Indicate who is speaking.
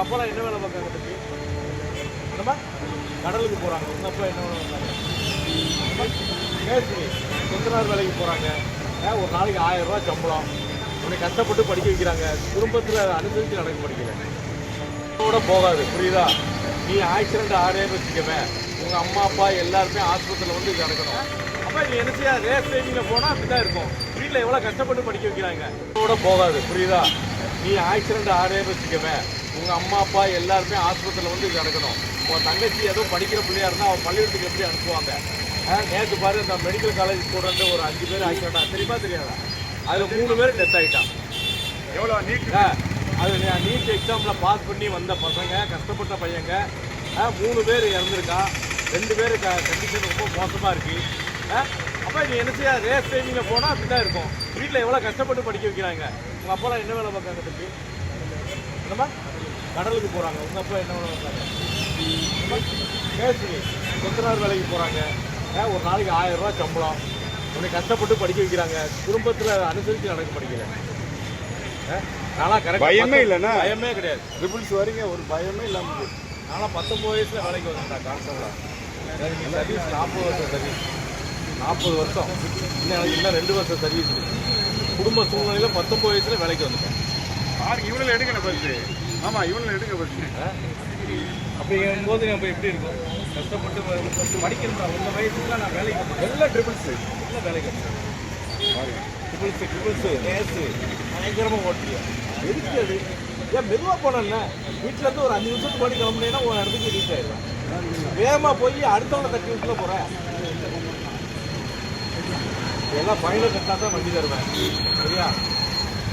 Speaker 1: உங்கள் அப்பாலாம் என்ன வேலை பார்க்காங்க தம்பி? என்னம்மா? கடலுக்கு போகிறாங்க உங்கள் அப்பா என்ன வேலை பார்க்காங்க மேஸ்திரி. கொத்தனார் வேலைக்கு போகிறாங்க ஏன் ஒரு நாளைக்கு ஆயிரம் ரூபா சம்பளம். உன்னை கஷ்டப்பட்டு படிக்க வைக்கிறாங்க. குடும்பத்தில் அனுசரித்து நடக்க படிக்கல கூட போகாது புரியுதா? நீ ஆக்சிடென்ட் ஆடே வச்சுக்கவே உங்கள் அம்மா அப்பா எல்லாருமே ஆஸ்பத்திரியில் வந்து இது நடக்கணும். அப்போ நீ என்ன செய்ய? ரேஸ் ட்ரைவிங்கில் போனால் அப்படி தான் இருக்கும். வீட்டில் எவ்வளோ கஷ்டப்பட்டு படிக்க வைக்கிறாங்க? கூட போகாது புரியுதா? நீ ஆக்சிடென்ட் ஆடே வச்சுக்கவே உங்க அம்மா அப்பா எல்லாருமே ஆஸ்பத்திரியில் வந்து இது நடக்கணும். உன் தங்கச்சி ஏதோ படிக்கிற பிள்ளையா இருந்தா அவன் பள்ளிக்கூடத்துக்கு எப்படி அனுப்புவாங்க? நேத்து பாரு இந்த மெடிக்கல் காலேஜ் ஸ்டூடெண்ட் ஒரு அஞ்சு பேர் ஆக்சிடென்ட் தெரியுமா தெரியாதா? அதுல மூணு பேர் டெத் ஆயிட்டான்
Speaker 2: எவ்வளோ நீட்
Speaker 1: அது நீட் எக்ஸாமில் பாஸ் பண்ணி வந்த பசங்க கஷ்டப்பட்ட பையங்க மூணு பேர் இறந்துருக்கா. ரெண்டு பேர் க கண்டிஷன் ரொம்ப மோசமாக இருக்கு. அப்போ நீ என்ன செய்ய? ரேஸ் டைமிங்கில் போனால் அப்படி தான் இருக்கும். வீட்டில் எவ்வளோ கஷ்டப்பட்டு படிக்க வைக்கிறாங்க? உங்கள் அப்பாலாம் என்ன வேலை பார்க்காங்க என்னம்மா கடலுக்கு போகிறாங்க உங்கள் அப்பா என்ன மேஸ்திரி கொத்தனார் வேலைக்கு போகிறாங்க ஒரு நாளைக்கு ஆயிரம் ரூபாய் சம்பளம். உன்னை கஷ்டப்பட்டு படிக்க வைக்கிறாங்க. குடும்பத்தில் அனுசரித்து நடக்க படிக்கல. நானா கரெக்ட்
Speaker 2: பயமே இல்லைண்ணா?
Speaker 1: பயமே கிடையாது.
Speaker 2: ட்ரிபிள்ஸ் வரீங்க ஒரு பயமே இல்லாமல் போகுது.
Speaker 1: நானா பத்தொன்பது வயசுல வேலைக்கு வந்தேன் கான்ஸ்டபிளா எனக்கு சர்வீஸ் நாற்பது வருஷம் சர்வீஸ் நாற்பது வருஷம். இன்னும் எனக்கு இன்னும் ரெண்டு வருஷம் சர்வீஸ் குடும்ப சூழ்நிலையில பத்தொன்பது வயசுல வேலைக்கு வந்துட்டேன்.
Speaker 2: பாருங்க இவனில் எடுங்க ஃபர்ஸ்ட் ஆமாம் இவனில் எடுங்க ஃபர்ஸ்ட்
Speaker 1: அப்படிங்கும்போது நம்ம எப்படி இருக்கும்? கஷ்டப்பட்டு வ- படிக்கிறேன் உங்க வயசுல நான் வேலைக்கு
Speaker 2: எல்லாம் ட்ரிபிள்ஸ்
Speaker 1: எல்லாம் வேலைக்கு
Speaker 2: பாருங்க.
Speaker 1: ட்ரிபிள்ஸ் ட்ரிபிள்ஸ் நேஸு பயங்கரமாக ஓட்டியா எதுக்கு அது? ஏன் மெதுவாக போனேன்ல வீட்டில் இருந்து ஒரு அஞ்சு நிமிஷத்துக்கு முன்னாடி கிளம்புனேன்னா ஒரு இடத்துக்கு ரீச் ஆயிடுவேன் வேகமாக போய் அடுத்தவங்க தட்டி விட்டுல போகிறேன் எல்லாம் ஃபைனல் கட்டினா தான் வண்டி தருவேன். சரியா?